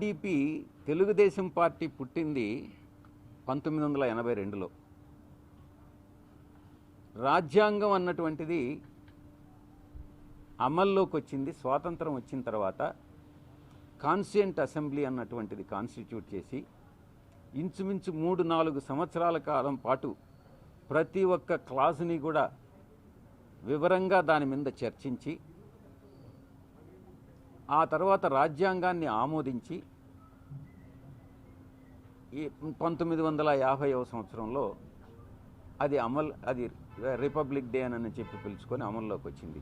TDP Telugu Desam party పుట్టింది పంతొమ్మిది వందల ఎనభై రెండులో. రాజ్యాంగం అన్నటువంటిది అమల్లోకి వచ్చింది స్వాతంత్రం వచ్చిన తర్వాత కాన్స్టిట్యూంట్ అసెంబ్లీ అన్నటువంటిది కాన్స్టిట్యూట్ చేసి ఇంచుమించు మూడు నాలుగు సంవత్సరాల కాలం పాటు ప్రతి ఒక్క క్లాసుని కూడా వివరంగా దాని మీద చర్చించి ఆ తర్వాత రాజ్యాంగాన్ని ఆమోదించి ఈ పంతొమ్మిది వందల యాభైవ సంవత్సరంలో అది అమల్ అది రిపబ్లిక్ డే అని చెప్పి పిలుచుకొని అమల్లోకి వచ్చింది.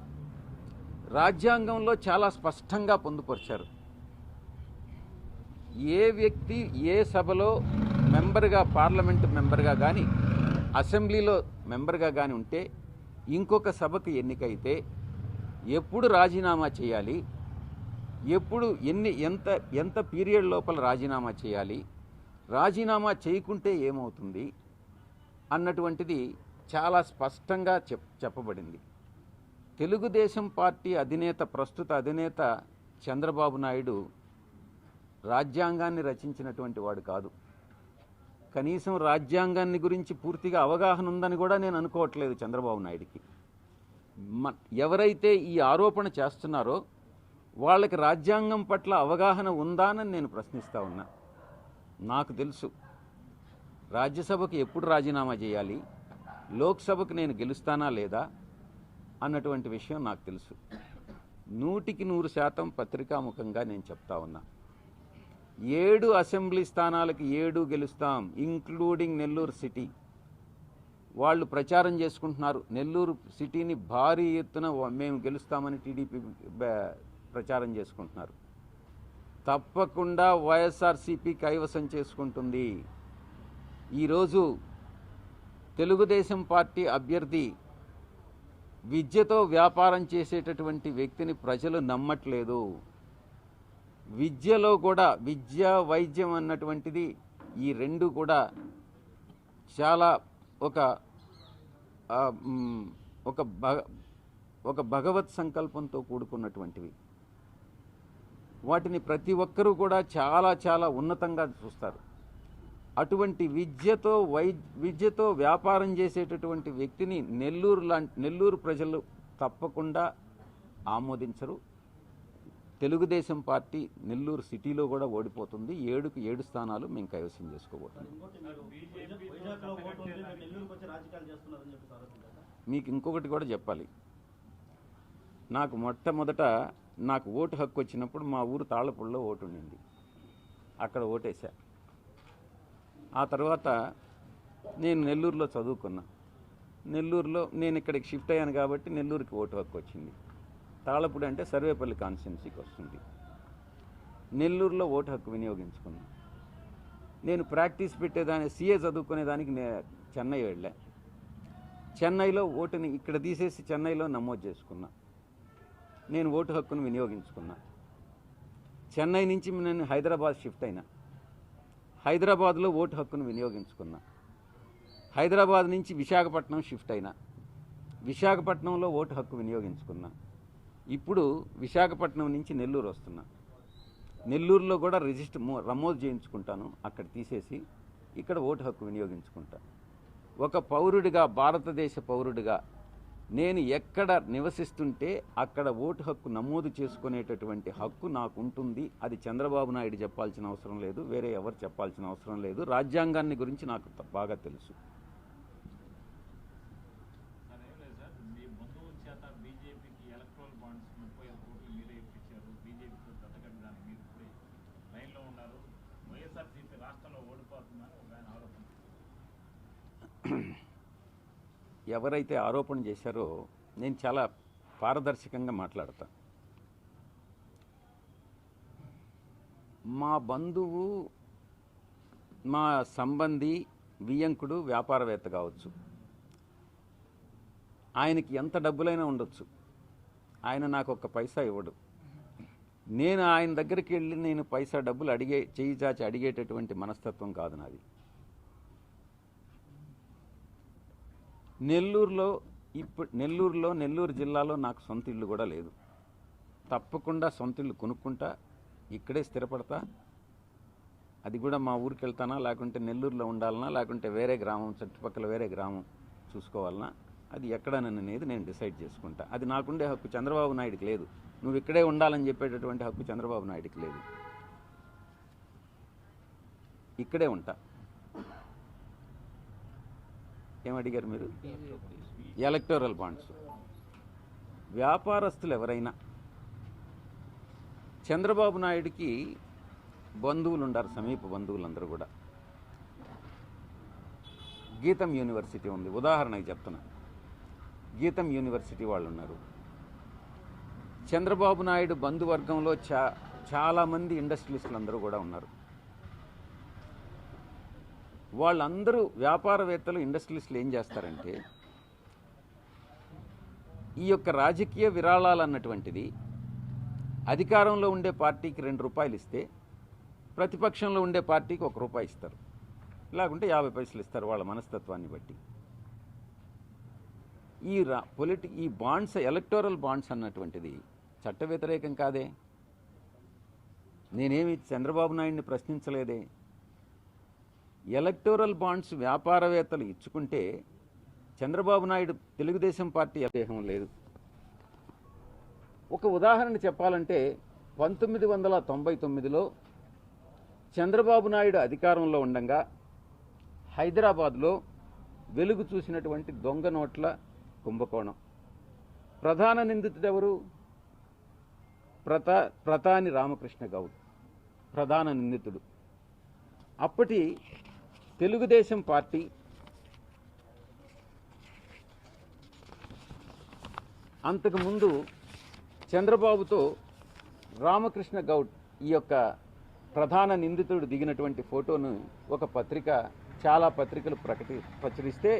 రాజ్యాంగంలో చాలా స్పష్టంగా పొందుపరిచారు. ఏ వ్యక్తి ఏ సభలో మెంబర్గా పార్లమెంటు మెంబర్గా కానీ అసెంబ్లీలో మెంబర్గా కానీ ఉంటే ఇంకొక సభకు ఎన్నికైతే ఎప్పుడు రాజీనామా చేయాలి ఎప్పుడు ఎన్ని ఎంత ఎంత పీరియడ్ లోపల రాజీనామా చేయాలి రాజీనామా చేయకుంటే ఏమవుతుంది అన్నటువంటిది చాలా స్పష్టంగా చెప్ చెప్పబడింది. తెలుగుదేశం పార్టీ అధినేత ప్రస్తుత అధినేత చంద్రబాబు నాయుడు రాజ్యాంగాన్ని రచించినటువంటి వాడు కాదు. కనీసం రాజ్యాంగాన్ని గురించి పూర్తిగా అవగాహన ఉందని కూడా నేను అనుకోవట్లేదు చంద్రబాబు నాయుడికి. మ ఎవరైతే ఈ ఆరోపణ చేస్తున్నారో వాళ్ళకి రాజ్యాంగం పట్ల అవగాహన ఉందానని నేను ప్రశ్నిస్తా ఉన్నా. నాకు తెలుసు. రాజ్యసభకు ఎప్పుడు రాజీనామా చేయాలి? లోక్సభకు నేను గెలుస్తానా లేదా? అన్నటువంటి విషయం నాకు తెలుసు. నూటికి నూరు శాతం పత్రికాముఖంగా నేను చెప్తా ఉన్నా. ఏడు అసెంబ్లీ స్థానాలకు ఏడు గెలుస్తాం ఇంక్లూడింగ్ నెల్లూరు సిటీ. వాళ్ళు ప్రచారం చేసుకుంటున్నారు. నెల్లూరు సిటీని భారీ ఎత్తున మేము గెలుస్తామని టీడీపీ ప్రచారం చేసుకుంటున్నారు. తప్పకుండా వైఎస్ఆర్సీపీ కైవసం చేసుకుంటుంది. ఈరోజు తెలుగుదేశం పార్టీ అభ్యర్థి విద్యతో వ్యాపారం చేసేటటువంటి వ్యక్తిని ప్రజలు నమ్మట్లేదు. విద్యలో కూడా విద్య వైద్యం అన్నటువంటిది ఈ రెండు కూడా చాలా ఒక ఒక భగ ఒక భగవత్ సంకల్పంతో కూడుకున్నటువంటివి. వాటిని ప్రతి ఒక్కరూ కూడా చాలా చాలా ఉన్నతంగా చూస్తారు. అటువంటి విద్యతో వై విద్యతో వ్యాపారం చేసేటటువంటి వ్యక్తిని నెల్లూరు లాంటి నెల్లూరు ప్రజలు తప్పకుండా ఆమోదించరు. తెలుగుదేశం పార్టీ నెల్లూరు సిటీలో కూడా ఓడిపోతుంది. ఏడుకు ఏడు స్థానాలు మేము కైవసం చేసుకోబోతున్నాం. మీకు ఇంకొకటి కూడా చెప్పాలి. నాకు మొట్టమొదట నాకు ఓటు హక్కు వచ్చినప్పుడు మా ఊరు తాళ్ళపూడిలో ఓటు ఉండింది. అక్కడ ఓటేసా ఆ తర్వాత నేను నెల్లూరులో చదువుకున్నా. నెల్లూరులో నేను ఇక్కడికి షిఫ్ట్ అయ్యాను కాబట్టి నెల్లూరుకి ఓటు హక్కు వచ్చింది. తాళపూడి అంటే సర్వేపల్లి కాన్స్టిట్యున్సీకి వస్తుంది. నెల్లూరులో ఓటు హక్కు వినియోగించుకున్నా. నేను ప్రాక్టీస్ పెట్టేదాన్ని సీఏ చదువుకునేదానికి నే చెన్నై వెళ్ళా. చెన్నైలో ఓటుని ఇక్కడ తీసేసి చెన్నైలో నమోదు చేసుకున్నా. నేను ఓటు హక్కును వినియోగించుకున్నా. చెన్నై నుంచి నేను హైదరాబాద్ షిఫ్ట్ అయినా. హైదరాబాద్లో ఓటు హక్కును వినియోగించుకున్నా. హైదరాబాద్ నుంచి విశాఖపట్నం షిఫ్ట్ అయినా. విశాఖపట్నంలో ఓటు హక్కు వినియోగించుకున్నా. ఇప్పుడు విశాఖపట్నం నుంచి నెల్లూరు వస్తున్నా. నెల్లూరులో కూడా రిజిస్టర్ మో- నమోదు చేయించుకుంటాను. అక్కడ తీసేసి ఇక్కడ ఓటు హక్కు వినియోగించుకుంటా. ఒక పౌరుడిగా భారతదేశ పౌరుడిగా నేను ఎక్కడ నివసిస్తుంటే అక్కడ ఓటు హక్కు నమోదు చేసుకునేటటువంటి హక్కు నాకు ఉంటుంది అది చంద్రబాబు నాయుడు చెప్పాల్సిన అవసరం లేదు వేరే ఎవరు చెప్పాల్సిన అవసరం లేదు. రాజ్యాంగాన్ని గురించి నాకు బాగా తెలుసు. రాష్ట్రంలో ఓడిపోతుందని ఒక ఆయన ఆరోపణ ఎవరైతే ఆరోపణ చేశారో నేను చాలా పారదర్శకంగా మాట్లాడతాను. మా బంధువు మా సంబంధి వియంకుడు వ్యాపారవేత్త కావచ్చు. ఆయనకి ఎంత డబ్బులైనా ఉండొచ్చు. ఆయన నాకు ఒక పైసా ఇవ్వడు. నేను ఆయన దగ్గరికి వెళ్ళి నేను పైసా డబ్బులు అడిగే చేయి చాచి అడిగేటటువంటి మనస్తత్వం కాదు నాది. నెల్లూరులో ఇప్పుడు నెల్లూరులో నెల్లూరు జిల్లాలో నాకు సొంత ఇల్లు కూడా లేదు. తప్పకుండా సొంత ఇల్లు కొనుక్కుంటా ఇక్కడే స్థిరపడతా. అది కూడా మా ఊరికి వెళ్తానా లేకుంటే నెల్లూరులో ఉండాలనా లేకుంటే వేరే గ్రామం చుట్టుపక్కల వేరే గ్రామం చూసుకోవాలనా? అది ఎక్కడననేది నేను డిసైడ్ చేసుకుంటా. అది నాకుండే హక్కు చంద్రబాబు నాయుడికి లేదు. నువ్వు ఇక్కడే ఉండాలని చెప్పేటటువంటి హక్కు చంద్రబాబు నాయుడికి లేదు. ఇక్కడే ఉంటా. ఏమడిగారు మీరు? ఎలక్టోరల్ బాండ్స్ వ్యాపారస్తులు ఎవరైనా చంద్రబాబు నాయుడికి బంధువులు ఉండారు సమీప బంధువులందరూ కూడా. గీతం యూనివర్సిటీ ఉంది. ఉదాహరణకి చెప్తున్నా. గీతం యూనివర్సిటీ వాళ్ళు ఉన్నారు. చంద్రబాబు నాయుడు బంధువర్గంలో చా చాలామంది ఇండస్ట్రియలిస్టులు అందరూ కూడా ఉన్నారు. వాళ్ళందరూ వ్యాపారవేత్తలు ఇండస్ట్రియలిస్టులు ఏం చేస్తారంటే ఈ యొక్క రాజకీయ విరాళాలు అన్నటువంటిది అధికారంలో ఉండే పార్టీకి రెండు రూపాయలు ఇస్తే ప్రతిపక్షంలో ఉండే పార్టీకి ఒక రూపాయి ఇస్తారు. లేకుంటే యాభై పైసలు ఇస్తారు వాళ్ళ మనస్తత్వాన్ని బట్టి. ఈ రా పొలిటి ఈ బాండ్స్ ఎలక్టోరల్ బాండ్స్ అన్నటువంటిది చట్ట వ్యతిరేకం కాదే. నేనేమి చంద్రబాబు నాయుడిని ప్రశ్నించలేదే. ఎలక్టోరల్ బాండ్స్ వ్యాపారవేత్తలు ఇచ్చుకుంటే చంద్రబాబు నాయుడు తెలుగుదేశం పార్టీ అదేహం లేదు. ఒక ఉదాహరణ చెప్పాలంటే పంతొమ్మిది వందల తొంభై తొమ్మిదిలో చంద్రబాబు నాయుడు అధికారంలో ఉండగా హైదరాబాద్లో వెలుగు చూసినటువంటి దొంగ నోట్ల కుంభకోణం. ప్రధాన నిందితుడెవరు? ప్రతా ప్రతాని రామకృష్ణ గౌడ్ ప్రధాన నిందితుడు. అప్పటి తెలుగుదేశం పార్టీ అంతకుముందు చంద్రబాబుతో రామకృష్ణ గౌడ్ ఈ యొక్క ప్రధాన నిందితుడు దిగినటువంటి ఫోటోను ఒక పత్రిక చాలా పత్రికలు ప్రకటి ప్రచురిస్తే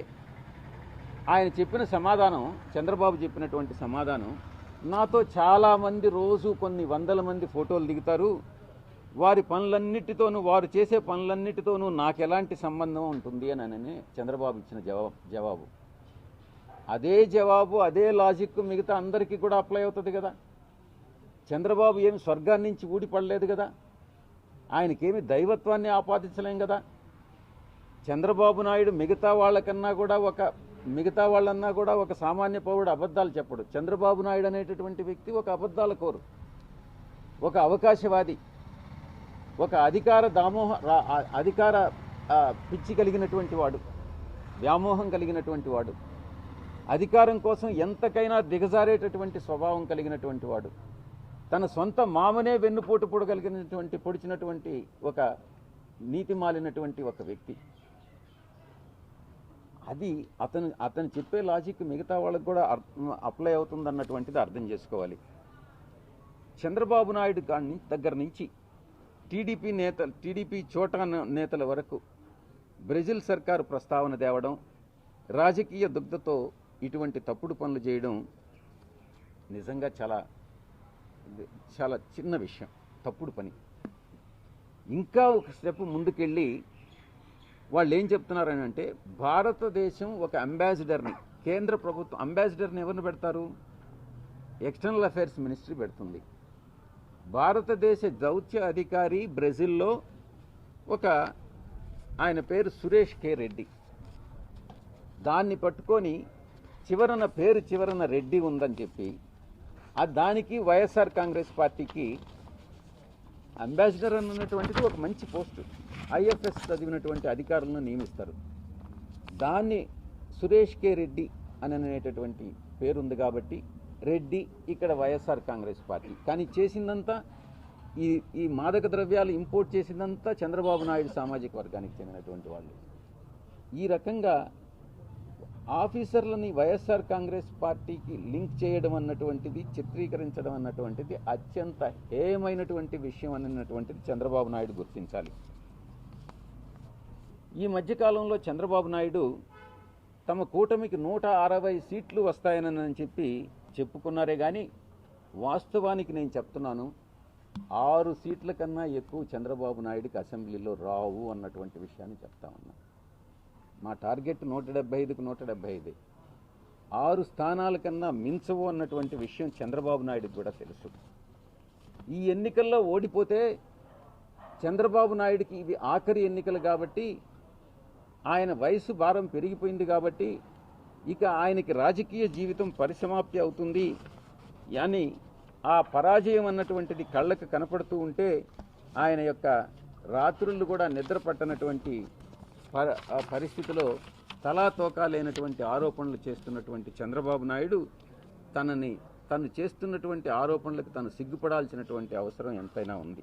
ఆయన చెప్పిన సమాధానం చంద్రబాబు చెప్పినటువంటి సమాధానం నాతో చాలామంది రోజు కొన్ని వందల మంది ఫోటోలు దిగుతారు. వారి పనులన్నిటితోనూ వారు చేసే పనులన్నిటితోనూ నాకు ఎలాంటి సంబంధం ఉంటుంది అని అని చంద్రబాబు ఇచ్చిన జవాబు జవాబు. అదే జవాబు అదే లాజిక్ మిగతా అందరికీ కూడా అప్లై అవుతుంది కదా. చంద్రబాబు ఏమి స్వర్గాన్ని నుంచి ఊడిపడలేదు కదా. ఆయనకేమి దైవత్వాన్ని ఆపాదించలేం కదా. చంద్రబాబు నాయుడు మిగతా వాళ్ళకన్నా కూడా ఒక మిగతా వాళ్ళన్నా కూడా ఒక సామాన్య పౌరుడు అబద్ధాలు చెప్పడు. చంద్రబాబు నాయుడు అనేటటువంటి వ్యక్తి ఒక అబద్ధాల కోరు. ఒక అవకాశవాది. ఒక అధికార దామోహ అధికార పిచ్చి కలిగినటువంటి వాడు వ్యామోహం కలిగినటువంటి వాడు అధికారం కోసం ఎంతకైనా దిగజారేటటువంటి స్వభావం కలిగినటువంటి వాడు తన సొంత మామనే వెన్నుపోటు పొడగలిగినటువంటి పొడిచినటువంటి ఒక నీతి మాలినటువంటి ఒక వ్యక్తి. అది అతను అతను చెప్పే లాజిక్ మిగతా వాళ్ళకి కూడా అర్థం- అప్లై అవుతుందన్నటువంటిది అర్థం చేసుకోవాలి. చంద్రబాబు నాయుడు గాని దగ్గర నుంచి టీడీపీ నేత టీడీపీ చోటా నేతల వరకు బ్రెజిల్ సర్కారు ప్రస్తావన తేవడం రాజకీయ దుగ్ధతో ఇటువంటి తప్పుడు పనులు చేయడం నిజంగా చాలా చాలా చిన్న విషయం తప్పుడు పని. ఇంకా ఒక స్టెప్ ముందుకెళ్ళి వాళ్ళు ఏం చెప్తున్నారని అంటే భారతదేశం ఒక అంబాసిడర్ని కేంద్ర ప్రభుత్వం అంబాసిడర్ని ఎవరిని పెడతారు? ఎక్స్టర్నల్ అఫైర్స్ మినిస్ట్రీ పెడుతుంది. భారతదేశ దౌత్య అధికారి బ్రెజిల్లో ఒక ఆయన పేరు సురేష్ కే రెడ్డి. దాన్ని పట్టుకొని చివరన పేరు చివరన రెడ్డి ఉందని చెప్పి ఆ దానికి వైఎస్ఆర్ కాంగ్రెస్ పార్టీకి అంబాసిడర్ అన్నటువంటిది ఒక మంచి పోస్టు. ఐఎఫ్ఎస్ చదివినటువంటి అధికారులను నియమిస్తారు. దాన్ని సురేష్ కే రెడ్డి అని అనేటటువంటి పేరుంది కాబట్టి రెడ్డి ఇక్కడ వైఎస్ఆర్ కాంగ్రెస్ పార్టీ. కానీ చేసిందంతా ఈ ఈ మాదక ద్రవ్యాలు ఇంపోర్ట్ చేసిందంతా చంద్రబాబు నాయుడు సామాజిక వర్గానికి చెందినటువంటి వాళ్ళు. ఈ రకంగా ఆఫీసర్లని వైఎస్ఆర్ కాంగ్రెస్ పార్టీకి లింక్ చేయడం అన్నటువంటిది చిత్రీకరించడం అన్నటువంటిది అత్యంత హేయమైనటువంటి విషయం అన్నటువంటిది చంద్రబాబు నాయుడు గుర్తించాలి. ఈ మధ్యకాలంలో చంద్రబాబు నాయుడు తమ కూటమికి నూట అరవై సీట్లు వస్తాయనని చెప్పి చెప్పుకున్నారే కానీ వాస్తవానికి నేను చెప్తున్నాను ఆరు సీట్ల కన్నా ఎక్కువ చంద్రబాబు నాయుడుకి అసెంబ్లీలో రావు అన్నటువంటి విషయాన్ని చెప్తా ఉన్నా. మా టార్గెట్ నూట డెబ్బై ఐదుకు నూట డెబ్బై ఐదు. ఆరు స్థానాల కన్నా మించవు అన్నటువంటి విషయం చంద్రబాబు నాయుడికి కూడా తెలుసు. ఈ ఎన్నికల్లో ఓడిపోతే చంద్రబాబు నాయుడికి ఇవి ఆఖరి ఎన్నికలు కాబట్టి ఆయన వయసు భారం పెరిగిపోయింది కాబట్టి ఇక ఆయనకి రాజకీయ జీవితం పరిసమాప్తి అవుతుంది. అని ఆ పరాజయం అన్నటువంటిది కళ్ళకు కనపడుతూ ఉంటే ఆయన యొక్క రాత్రులు కూడా నిద్ర పట్టనటువంటి ప- పరిస్థితిలో తలాతోకా లేనటువంటి ఆరోపణలు చేస్తున్నటువంటి చంద్రబాబు నాయుడు తనని తను చేస్తున్నటువంటి ఆరోపణలకు తను సిగ్గుపడాల్సినటువంటి అవసరం ఎంతైనా ఉంది.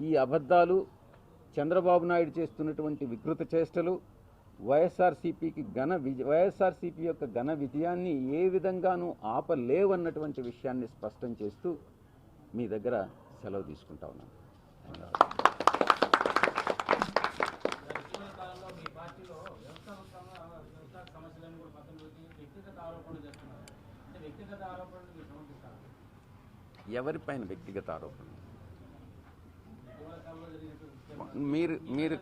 ఈ అబద్ధాలు చంద్రబాబు నాయుడు చేస్తున్నటువంటి వికృత చేష్టలు వైఎస్ఆర్సీపీకి ఘన విజ వైఎస్ఆర్సీపీ యొక్క ఘన విజయాన్ని ఏ విధంగానూ ఆపలేవన్నటువంటి విషయాన్ని స్పష్టం చేస్తూ మీ దగ్గర సెలవు తీసుకుంటా ఉన్నాను ఎవరిపైన వ్యక్తిగత ఆరోపణ మీరు మీరు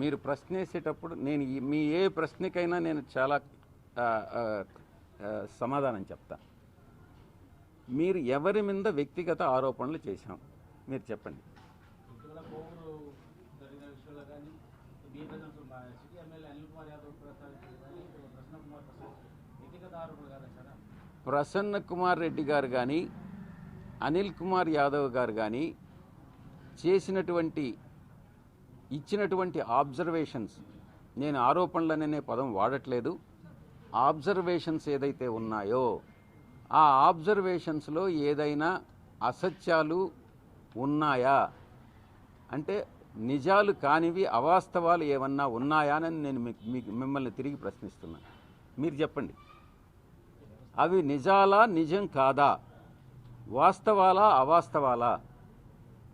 మీరు ప్రశ్నేసేటప్పుడు నేను మీ ఏ ప్రశ్నకైనా నేను చాలా సమాధానం చెప్తా. మీరు ఎవరి మీద వ్యక్తిగత ఆరోపణలు చేశాం? మీరు చెప్పండి. ప్రసన్న కుమార్ రెడ్డి గారు కానీ అనిల్ కుమార్ యాదవ్ గారు కానీ చేసినటువంటి ఇచ్చినటువంటి ఆబ్జర్వేషన్స్. నేను ఆరోపణలనే పదం వాడట్లేదు. ఆబ్జర్వేషన్స్ ఏదైతే ఉన్నాయో ఆ ఆబ్జర్వేషన్స్లో ఏదైనా అసత్యాలు ఉన్నాయా? అంటే నిజాలు కానివి అవాస్తవాలు ఏమన్నా ఉన్నాయా అని నేను మీకు మిమ్మల్ని తిరిగి ప్రశ్నిస్తున్నాను. మీరు చెప్పండి. అవి నిజాలా నిజం కాదా? వాస్తవాలా అవాస్తవాలా?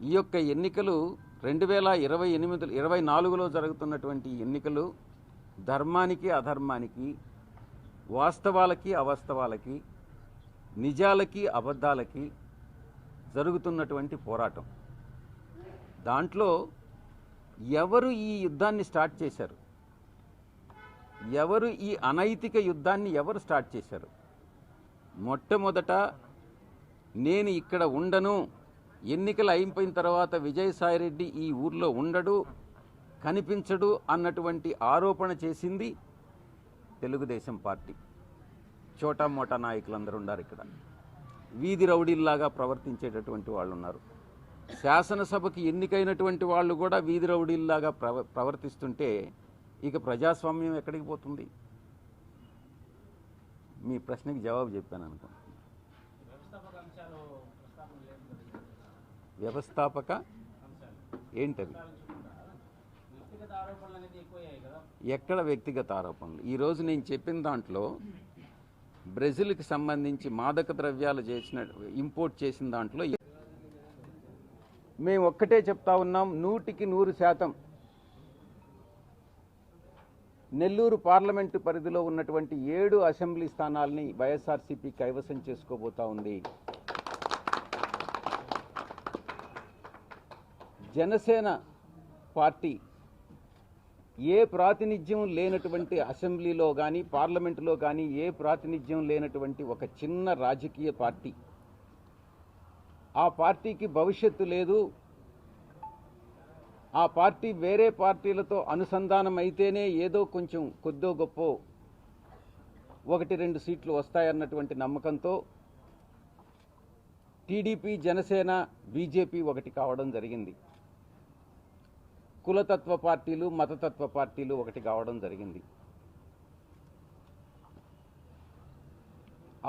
ఈ యొక్క ఎన్నికలు రెండు వేల ఇరవై ఎనిమిది ఇరవై నాలుగులో జరుగుతున్నటువంటి ఎన్నికలు ధర్మానికి అధర్మానికి వాస్తవాలకి అవాస్తవాలకి నిజాలకి అబద్ధాలకి జరుగుతున్నటువంటి పోరాటం. దాంట్లో ఎవరు ఈ యుద్ధాన్ని స్టార్ట్ చేశారు? ఎవరు ఈ అనైతిక యుద్ధాన్ని ఎవరు స్టార్ట్ చేశారు? మొట్టమొదట నేను ఇక్కడ ఉండను ఎన్నికలు అయిపోయిన తర్వాత విజయసాయిరెడ్డి ఈ ఊర్లో ఉండడు కనిపించడు అన్నటువంటి ఆరోపణ చేసింది తెలుగుదేశం పార్టీ. చోటా మోటా నాయకులందరూ ఉన్నారు ఇక్కడ. వీధి రౌడీల్లాగా ప్రవర్తించేటటువంటి వాళ్ళు ఉన్నారు. శాసనసభకి ఎన్నికైనటువంటి వాళ్ళు కూడా వీధి రౌడీల్లాగా ప్రవ ప్రవర్తిస్తుంటే ఇక ప్రజాస్వామ్యం ఎక్కడికి పోతుంది? మీ ప్రశ్నకి జవాబు చెప్పాను అనుకో వ్యవస్థాపక అంశాలు ప్రస్తావన లేదు కదా. వ్యవస్థాపక అంశాలు ఏంటవి ఎక్కడ వ్యక్తిగత ఆరోపణలు? ఈరోజు నేను చెప్పిన దాంట్లో బ్రెజిల్కి సంబంధించి మాదక ద్రవ్యాలు చేసిన ఇంపోర్ట్ చేసిన దాంట్లో మేము ఒక్కటే చెప్తా ఉన్నాం నూటికి నూరు శాతం నెల్లూరు పార్లమెంటు పరిధిలో ఉన్నటువంటి ఏడు అసెంబ్లీ స్థానాల్ని వైఎస్ఆర్సీపీ కైవసం చేసుకోబోతా ఉంది. జనసేన పార్టీ ఏ ప్రాతినిధ్యం లేనటువంటి అసెంబ్లీలో కానీ పార్లమెంటులో కానీ ఏ ప్రాతినిధ్యం లేనటువంటి ఒక చిన్న రాజకీయ పార్టీ. ఆ పార్టీకి భవిష్యత్తు లేదు. ఆ పార్టీ వేరే పార్టీలతో అనుసంధానం అయితేనే ఏదో కొంచెం కొద్దో గొప్ప ఒకటి రెండు సీట్లు వస్తాయన్నటువంటి నమ్మకంతో టీడీపీ జనసేన బీజేపీ ఒకటి కావడం జరిగింది. కులతత్వ పార్టీలు మతతత్వ పార్టీలు ఒకటి కావడం జరిగింది.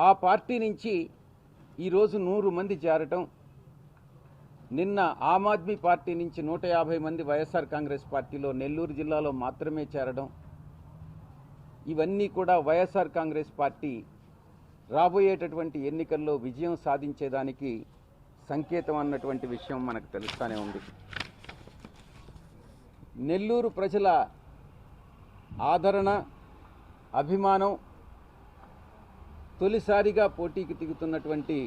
ఆ పార్టీ నుంచి ఈరోజు నూరు మంది చేరటం నిన్న ఆమ్ ఆద్మీ పార్టీ నుంచి నూట యాభై మంది వైఎస్ఆర్ కాంగ్రెస్ పార్టీలో నెల్లూరు జిల్లాలో మాత్రమే చేరడం ఇవన్నీ కూడా వైఎస్ఆర్ కాంగ్రెస్ పార్టీ రాబోయేటటువంటి ఎన్నికల్లో విజయం సాధించేదానికి సంకేతం అన్నటువంటి విషయం మనకు తెలుస్తూనే ఉంది. నెల్లూరు ప్రజల ఆదరణ అభిమానం తొలిసారిగా పోటీకి దిగుతున్నటువంటి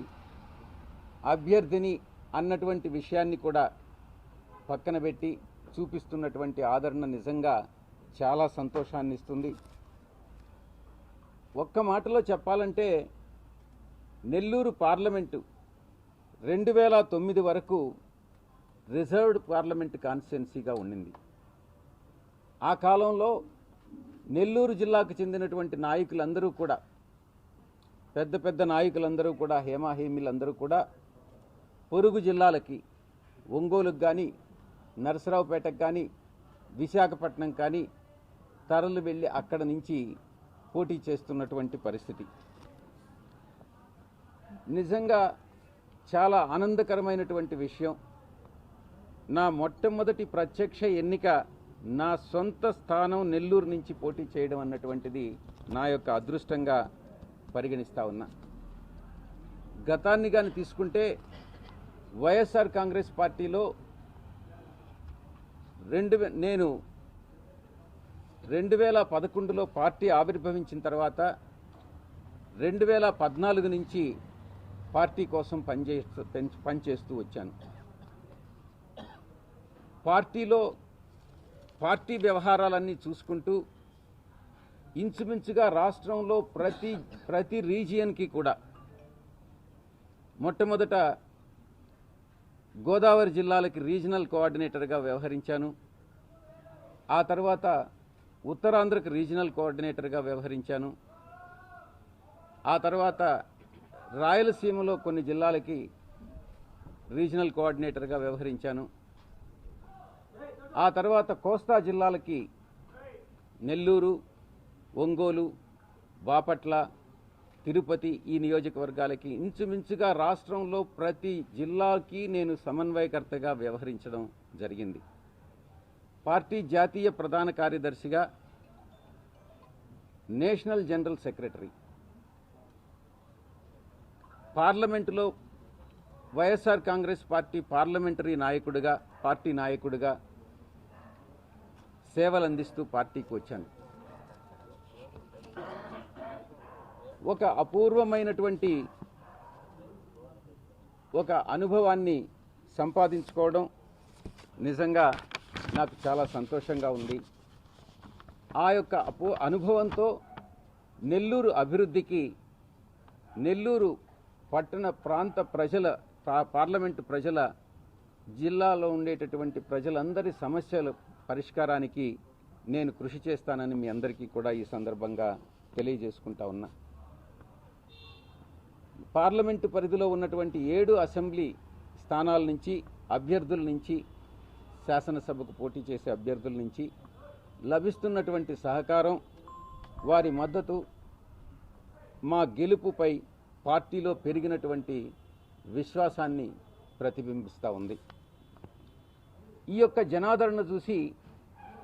అభ్యర్థిని అన్నటువంటి విషయాన్ని కూడా పక్కన పెట్టి చూపిస్తున్నటువంటి ఆదరణ నిజంగా చాలా సంతోషాన్ని ఇస్తుంది. ఒక్క మాటలో చెప్పాలంటే నెల్లూరు పార్లమెంటు రెండు వేల తొమ్మిది వరకు రిజర్వ్డ్ పార్లమెంట్ కాన్స్టిట్యున్సీగా ఉండింది. ఆ కాలంలో నెల్లూరు జిల్లాకు చెందినటువంటి నాయకులందరూ కూడా పెద్ద పెద్ద నాయకులందరూ కూడా హేమాహేమీలందరూ కూడా పొరుగు జిల్లాలకి ఒంగోలుకు కానీ నరసరావుపేటకు కానీ విశాఖపట్నం కానీ తరలి వెళ్ళి అక్కడ నుంచి పోటీ చేస్తున్నటువంటి పరిస్థితి. నిజంగా చాలా ఆనందకరమైనటువంటి విషయం. నా మొట్టమొదటి ప్రత్యక్ష ఎన్నిక నా సొంత స్థానం నెల్లూరు నుంచి పోటీ చేయడం అన్నటువంటిది నా యొక్క అదృష్టంగా పరిగణిస్తా ఉన్నా. గతాన్ని కానీ తీసుకుంటే వైఎస్ఆర్ కాంగ్రెస్ పార్టీలో రెండు వే- నేను రెండు వేల పదకొండులో పార్టీ ఆవిర్భవించిన తర్వాత రెండు వేల పద్నాలుగు నుంచి పార్టీ కోసం పనిచేస్తూ పనిచేస్తూ వచ్చాను. పార్టీలో పార్టీ వ్యవహారాలన్నీ చూసుకుంటూ ఇంచుమించుగా రాష్ట్రంలో ప్రతి ప్రతి రీజియన్కి కూడా మొట్టమొదట గోదావరి జిల్లాలకి రీజనల్ కోఆర్డినేటర్గా వ్యవహరించాను. ఆ తర్వాత ఉత్తరాంధ్రకు రీజనల్ కోఆర్డినేటర్గా వ్యవహరించాను. ఆ తర్వాత రాయలసీమలో కొన్ని జిల్లాలకి రీజనల్ కోఆర్డినేటర్గా వ్యవహరించాను. ఆ తర్వాత కోస్తా జిల్లాలకి నెల్లూరు ఒంగోలు బాపట్ల తిరుపతి ఈ నియోజకవర్గాలకి ఇంచుమించుగా రాష్ట్రంలో ప్రతి జిల్లాకి నేను సమన్వయకర్తగా వ్యవహరించడం జరిగింది. పార్టీ జాతీయ ప్రధాన కార్యదర్శిగా నేషనల్ జనరల్ సెక్రటరీ. పార్లమెంటులో వైఎస్ఆర్ కాంగ్రెస్ పార్టీ పార్లమెంటరీ నాయకుడిగా పార్టీ నాయకుడిగా సేవలు అందిస్తూ పార్టీకి వచ్చాను. ఒక అపూర్వమైనటువంటి ఒక అనుభవాన్ని సంపాదించుకోవడం నిజంగా నాకు చాలా సంతోషంగా ఉంది. ఆ యొక్క అపూ అనుభవంతో నెల్లూరు అభివృద్ధికి నెల్లూరు పట్టణ ప్రాంత ప్రజల పా- పార్లమెంటు ప్రజల జిల్లాలో ఉండేటటువంటి ప్రజలందరి సమస్యలు పరిష్కారానికి నేను కృషి చేస్తానని మీ అందరికీ కూడా ఈ సందర్భంగా తెలియజేసుకుంటా ఉన్నా. పార్లమెంటు పరిధిలో ఉన్నటువంటి ఏడు అసెంబ్లీ స్థానాల నుంచి అభ్యర్థుల నుంచి శాసనసభకు పోటీ చేసే అభ్యర్థుల నుంచి లభిస్తున్నటువంటి సహకారం వారి మద్దతు మా గెలుపుపై పార్టీలో పెరిగినటువంటి విశ్వాసాన్ని ప్రతిబింబిస్తూ ఉంది. ఈ యొక్క జనాదరణ చూసి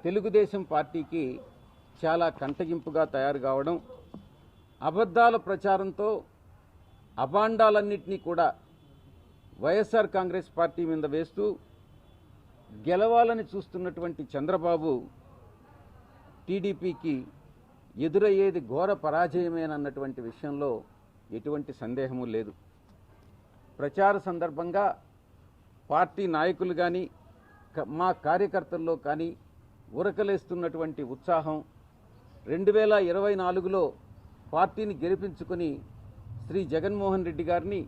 తెలుగుదేశం పార్టీకి చాలా కంటగింపుగా తయారు కావడం అబద్ధాల ప్రచారంతో అభాండాలన్నింటినీ కూడా వైఎస్ఆర్ కాంగ్రెస్ పార్టీ మీద వేస్తూ గెలవాలని చూస్తున్నటువంటి చంద్రబాబు టీడీపీకి ఎదురయ్యేది ఘోర పరాజయమేనన్నటువంటి విషయంలో ఎటువంటి సందేహము లేదు. ప్రచార సందర్భంగా పార్టీ నాయకులు కానీ మా కార్యకర్తల్లో కానీ ఉరకలేస్తున్నటువంటి ఉత్సాహం రెండు వేల ఇరవై నాలుగులో పార్టీని గెలిపించుకుని శ్రీ జగన్మోహన్ రెడ్డి గారిని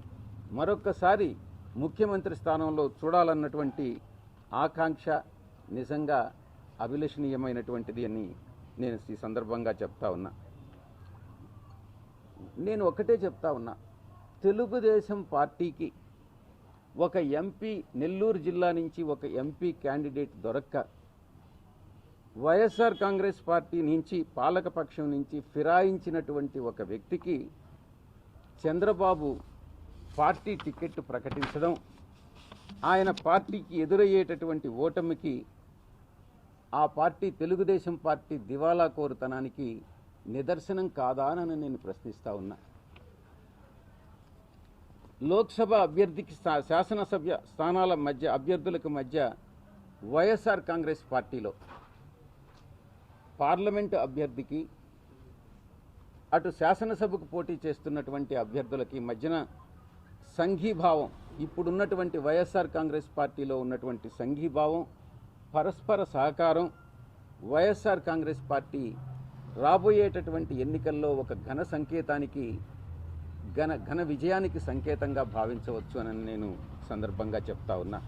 మరొక్కసారి ముఖ్యమంత్రి స్థానంలో చూడాలన్నటువంటి ఆకాంక్ష నిజంగా అభిలషణీయమైనటువంటిది అని నేను ఈ సందర్భంగా చెప్తా ఉన్నా. నేను ఒకటే చెప్తా ఉన్నా. తెలుగుదేశం పార్టీకి ఒక ఎంపీ నెల్లూరు జిల్లా నుంచి ఒక ఎంపీ క్యాండిడేట్ దొరక్క. వైఎస్ఆర్ కాంగ్రెస్ పార్టీ నుంచి పాలకపక్షం నుంచి ఫిరాయించినటువంటి ఒక వ్యక్తికి చంద్రబాబు పార్టీ టికెట్ ప్రకటించడం ఆయన పార్టీకి ఎదురయ్యేటటువంటి ఓటమికి ఆ పార్టీ తెలుగుదేశం పార్టీ దివాలా కోరుతనానికి నిదర్శనం కాదా అని నేను ప్రశ్నిస్తా ఉన్నా. లోక్సభ అభ్యర్థికి శాసనసభ్య స్థానాల మధ్య అభ్యర్థులకు మధ్య వైఎస్ఆర్ కాంగ్రెస్ పార్టీలో పార్లమెంటు అభ్యర్థికి అటు శాసనసభకు పోటీ చేస్తున్నటువంటి అభ్యర్థులకి మధ్యన సంఘీభావం ఇప్పుడున్నటువంటి వైఎస్ఆర్ కాంగ్రెస్ పార్టీలో ఉన్నటువంటి సంఘీభావం పరస్పర సహకారం వైఎస్ఆర్ కాంగ్రెస్ పార్టీ రాబోయేటటువంటి ఎన్నికల్లో ఒక ఘన సంకేతానికి ఘన ఘన విజయానికి సంకేతంగా భావించవచ్చు అని నేను సందర్భంగా చెప్తా ఉన్నా.